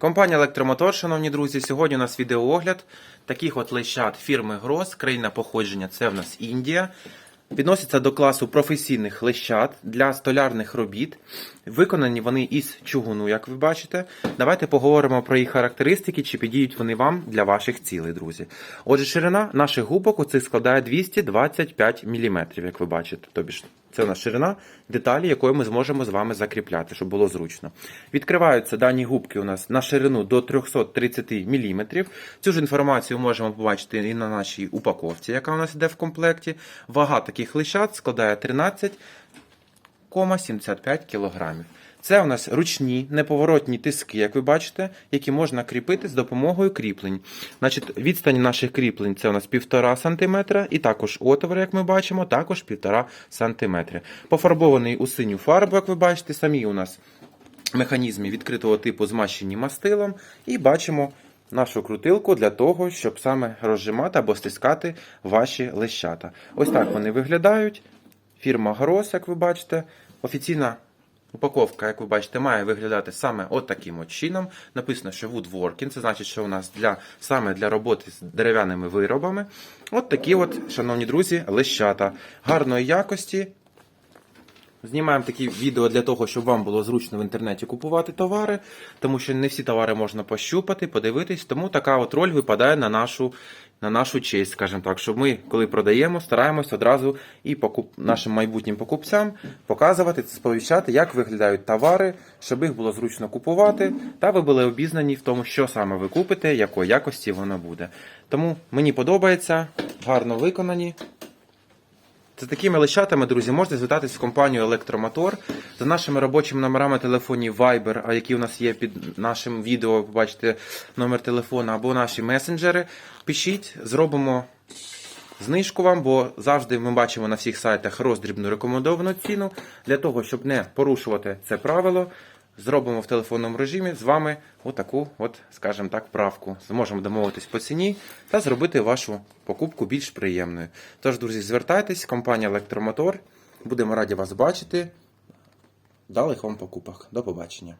Компанія Електромотор, шановні друзі, сьогодні у нас відеоогляд таких от лещат фірми Гроз, країна походження це в нас Індія. Відносяться до класу професійних лещат для столярних робіт. Виконані вони із чугуну, як ви бачите. Давайте поговоримо про їх характеристики, чи підійдуть вони вам для ваших цілей, друзі. Отже, ширина наших губок у цих складає 225 мм, як ви бачите. Тобі ж це у нас ширина деталі, якою ми зможемо з вами закріпляти, щоб було зручно. Відкриваються дані губки у нас на ширину до 330 мм. Цю ж інформацію можемо побачити і на нашій упаковці, яка у нас йде в комплекті. Вага таких лищат складає 13,75 кг. Це у нас ручні неповоротні тиски, як ви бачите, які можна кріпити з допомогою кріплень. Значить, відстань наших кріплень це у нас 1,5 см, і також отвор, як ми бачимо, також 1,5 см. Пофарбований у синю фарбу, як ви бачите, самі у нас механізми відкритого типу змащені мастилом, і бачимо нашу крутилку для того, щоб саме розжимати або стискати ваші лещата. Ось так вони виглядають. Фірма Грос, як ви бачите, офіційна. Упаковка, як ви бачите, має виглядати саме от таким от чином. Написано, що woodworking, це значить, що у нас для, саме для роботи з дерев'яними виробами. От такі от, шановні друзі, лещата гарної якості. Знімаємо такі відео для того, щоб вам було зручно в інтернеті купувати товари, тому що не всі товари можна пощупати, подивитись. Тому така от роль випадає на нашу, на нашу честь, скажімо так, щоб ми, коли продаємо, стараємось одразу і покуп... нашим майбутнім покупцям показувати, сповіщати, як виглядають товари, щоб їх було зручно купувати, та ви були обізнані в тому, що саме ви купите, якої якості воно буде. Тому мені подобається, гарно виконані. За такими лещатами, друзі, можете звертатись в компанію Електромотор за нашими робочими номерами телефонів Viber, які у нас є під нашим відео, ви бачите номер телефона, або наші месенджери. Пишіть, зробимо знижку вам, бо завжди ми бачимо на всіх сайтах роздрібну рекомендовану ціну. Для того, щоб не порушувати це правило, зробимо в телефонному режимі з вами отаку, от, скажімо так, правку. Зможемо домовитись по ціні та зробити вашу покупку більш приємною. Тож, друзі, звертайтесь, компанія Електромотор. Будемо раді вас бачити. Далих вам покупок. До побачення.